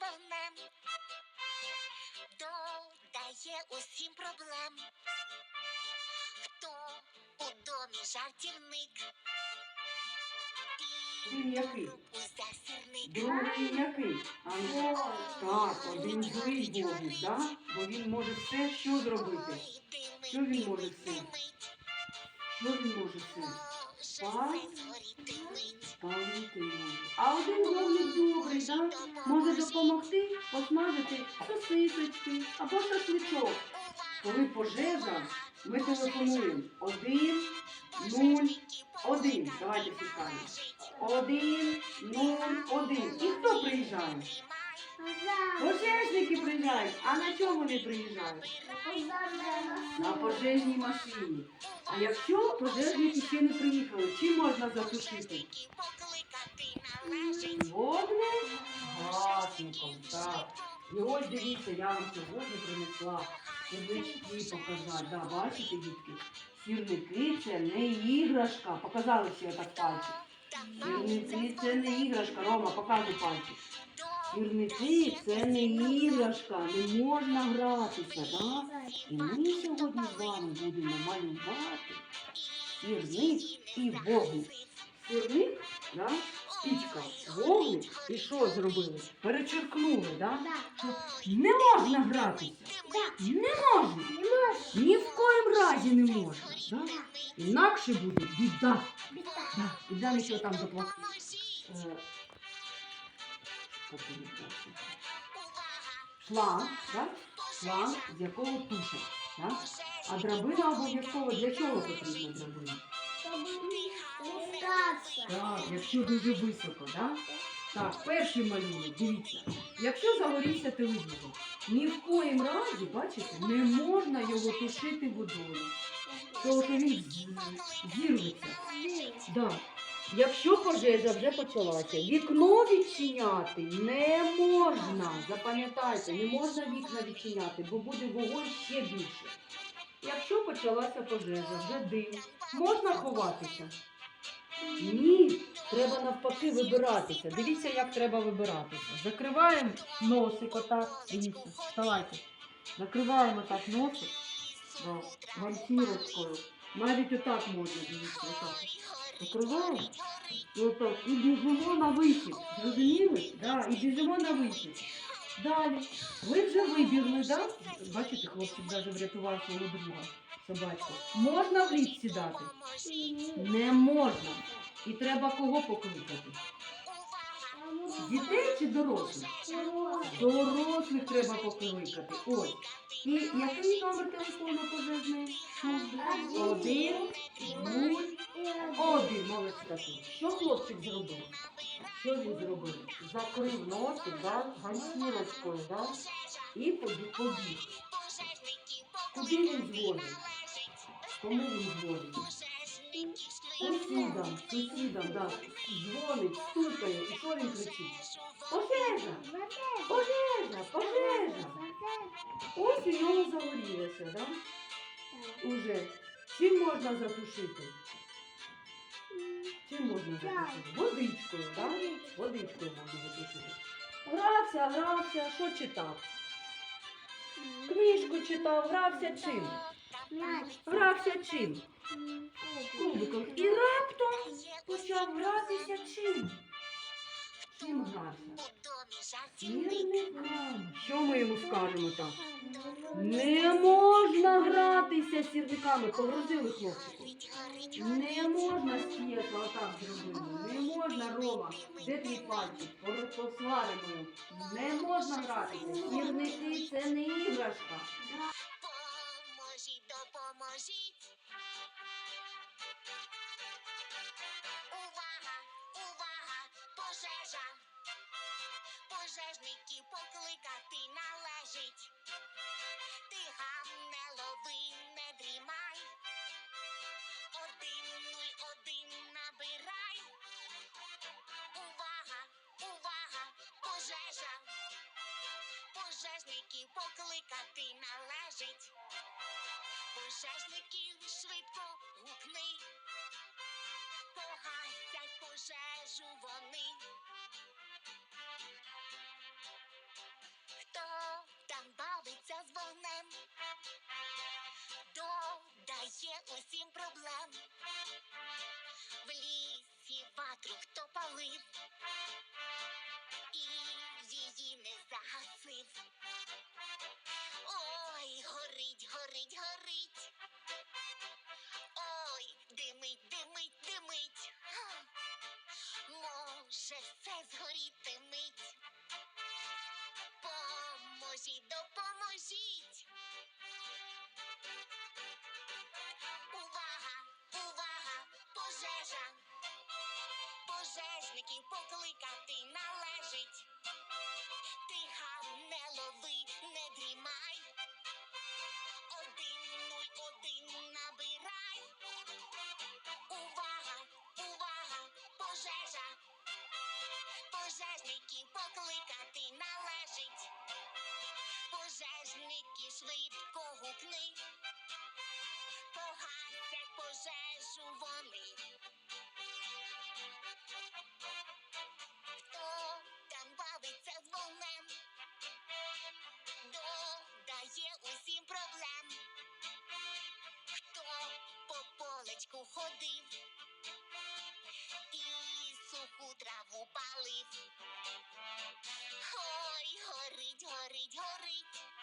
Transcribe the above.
вогнем. Додає усім проблем. Хто у домі жартівник? Він який? Другий який? А, ну, так, один злий вогник, да? бо він може все, що зробити. Що він може все? Що він може все? А один вогник добрий, да? може допомогти посмажити сосисочки або шашличок. Коли пожежа, ми телефонуємо. Один, нуль, один. Давайте скажемо. Один, нуль, один. І хто приїжджає? Пожежники приїжджають. А на чому вони приїжджають? На пожежній машині. А якщо пожежники ще не приїхали, чим можна затушити? Вогнем? Гасником, так. І ось дивіться, я вам сьогодні принесла сірнички показати. Да, бачите, дітки? Сірники це не іграшка. Показали всі отак пальчик. Сірники це не іграшка. Рома, показуй пальчик. Сірники це не іграшка, не можна гратися, да? І ми сьогодні з вами будемо малювати сірник і вогник. Сірник, да? спічка, вогник, і що зробили? Перечеркнули, да? Що не можна гратися. Не можна. Ні в коїм разі не можна. Да? Інакше буде біда. Да. Біда нічого там заплатити. Називається? Шланг, да? шланг, з якого тушать. Да? А драбина обов'язково для чого потрібна драбина? Так, якщо дуже високо, да? Так, перший малюнок, дивіться. Якщо загорівся телевізор, ні в коїм разі, бачите, не можна його тушити водою. Тому що він зірветься. Да. Якщо пожежа вже почалася, вікно відчиняти не можна. Запам'ятайте, не можна вікна відчиняти, бо буде вогонь ще більше. Якщо почалася пожежа, вже дим, можна ховатися. Ні, треба навпаки вибиратися. Дивіться, як треба вибиратися. Закриваємо носик отак. Дивіться, вставайте. Закриваємо так носик о. Навіть отак можна, дивіться, отак. Отак. І біжимо на вихід. Зрозуміли? Да, і біжимо на вихід. Далі. Ви вже вибігли, да? Бачите, хлопчик навіть врятував свого друга, собачку. Можна в ліс сідати? Не можна. І треба кого покликати? Дітей чи дорослих? Дорослих треба покликати. Ось. І який номер телефону пожежної? Один, нуль, один. Молодець такий. Що хлопчик зробив? Що він зробив? Закрив носик, да, ганчірочкою, да? І побіг. побіг. Куди він дзвонить? Кому він дзвонить? Сусідам, сусідам, да. Дзвонить, стукає. І що він кричить? Пожежа! Пожежа! Пожежа! Ось у нього загорілося, да? Уже. Чим можна затушити? Чим можна затушити? Водичкою, да? Водичкою можна затушити. Грався, грався, що читав? Книжку читав, грався чим? Грався чим? Кубиком. І раптом почав гратися чим? Чим грався? Сірниками. Що ми йому скажемо так? Не можна гратися з сірниками. Погрузили хлопчику. Не можна стіяти отак зробили. Не можна, Рома. Де твій пальчик? Посваримо. Не можна гратися. Сірники це не іграшка. Поможіть, допоможіть. Пожежників покликати належить. Ти гам не лови, не дрімай. Один нуль один набирай. Увага, увага, пожежа. Пожежників покликати належить. Пожежників швидко гукни. Погасять пожежу вони. Пожежників покликати траву палив. Ой, горить, горить, горить.